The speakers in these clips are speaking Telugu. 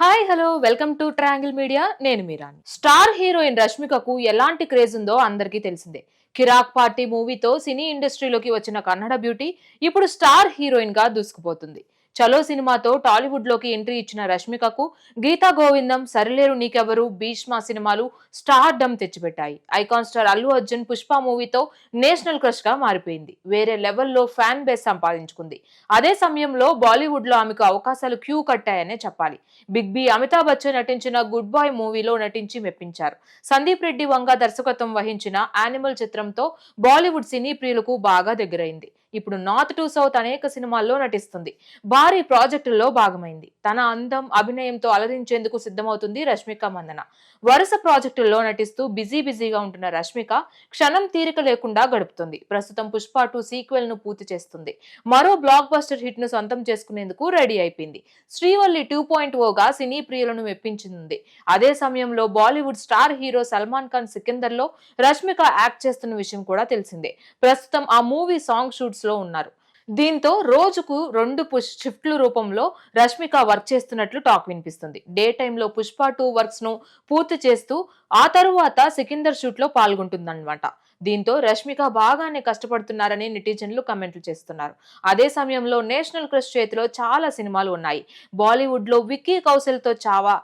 Hi hello welcome to triangle media నేను మీరాన్ స్టార్ హీరోయిన్ రష్మికకు ఎలాంటి క్రేజ్ ఉందో అందరికీ తెలిసిందే. కిరాక్ పార్టీ మూవీతో సినీ ఇండస్ట్రీలోకి వచ్చిన కన్నడ బ్యూటీ ఇప్పుడు స్టార్ హీరోయిన్గా దూసుకుపోతుంది. చలో సినిమాతో టాలీవుడ్లోకి ఎంట్రీ ఇచ్చిన రష్మికకు గీతా గోవిందం సరిలేరు నీకెవరు భీష్మ సినిమాలు స్టార్ డమ్ తెచ్చిపెట్టాయి. ఐకాన్ స్టార్ అల్లు అర్జున్ పుష్ప మూవీతో నేషనల్ క్రష్గా మారిపోయింది. వేరే లెవెల్లో ఫ్యాన్ బేస్ సంపాదించుకుంది. అదే సమయంలో బాలీవుడ్లో ఆమెకు అవకాశాలు క్యూ కట్టాయనే చెప్పాలి. బిగ్ బి అమితాబ్ బచ్చన్ నటించిన గుడ్ బాయ్ మూవీలో నటించి మెప్పించారు. సందీప్ రెడ్డి వంగ దర్శకత్వం వహించిన యానిమల్ చిత్రంతో బాలీవుడ్ సినీ ప్రియులకు బాగా దగ్గరైంది. ఇప్పుడు నార్త్ టు సౌత్ అనేక సినిమాల్లో నటిస్తుంది. భారీ ప్రాజెక్టుల్లో భాగమైంది. తన అందం అభినయంతో అలరించేందుకు సిద్ధమవుతుంది రష్మిక మందన. వరుస ప్రాజెక్టుల్లో నటిస్తూ బిజీ బిజీగా ఉంటున్న రష్మిక క్షణం తీరిక లేకుండా గడుపుతుంది. ప్రస్తుతం పుష్ప టూ సీక్వెల్ను పూర్తి చేస్తుంది. మరో బ్లాక్ బస్టర్ హిట్ను సొంతం చేసుకునేందుకు రెడీ అయిపోయింది. శ్రీవల్లి టూ పాయింట్ ఓగా సినీ ప్రియులను మెప్పించింది. అదే సమయంలో Bollywood star hero Salman Khan సికిందర్లో Rashmika act చేస్తున్న విషయం కూడా తెలిసిందే. ప్రస్తుతం ఆ మూవీ సాంగ్ షూట్స్లో ఉన్నారు. దీంతో రోజుకు రెండు పుష్ షిఫ్ట్ల రూపంలో రష్మిక వర్క్ చేస్తున్నట్లు టాక్ వినిపిస్తుంది. డే టైంలో పుష్ప టూ వర్క్స్ను పూర్తి చేస్తూ ఆ తరువాత సికిందర్ షూట్లో పాల్గొంటుందన్నమాట. దీంతో రష్మిక బాగానే కష్టపడుతున్నారని నెటిజన్లు కమెంట్లు చేస్తున్నారు. అదే సమయంలో నేషనల్ క్రష్ చేతిలో చాలా సినిమాలు ఉన్నాయి. బాలీవుడ్లో విక్కీ కౌశల్తో చావా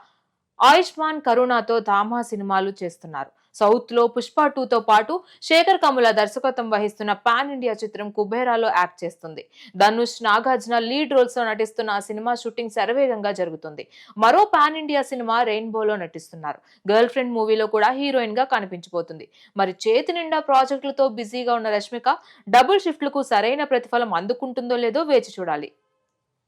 ఆయుష్మాన్ కరుణాతో ధామా సినిమాలు చేస్తున్నారు. సౌత్లో పుష్ప టూతో పాటు శేఖర్ కముల దర్శకత్వం వహిస్తున్న పాన్ ఇండియా చిత్రం కుబేరాలో యాక్ట్ చేస్తుంది. ధనుష్ నాగార్జున లీడ్ రోల్స్లో నటిస్తున్న ఆ సినిమా షూటింగ్ శరవేగంగా జరుగుతుంది. మరో పాన్ ఇండియా సినిమా రెయిన్బోలో నటిస్తున్నారు. గర్ల్ ఫ్రెండ్ మూవీలో కూడా హీరోయిన్గా కనిపించబోతుంది. మరి చేతి నిండా ప్రాజెక్టులతో బిజీగా ఉన్న రష్మిక డబుల్ షిఫ్ట్లకు సరైన ప్రతిఫలం అందుకుంటుందో లేదో వేచి చూడాలి.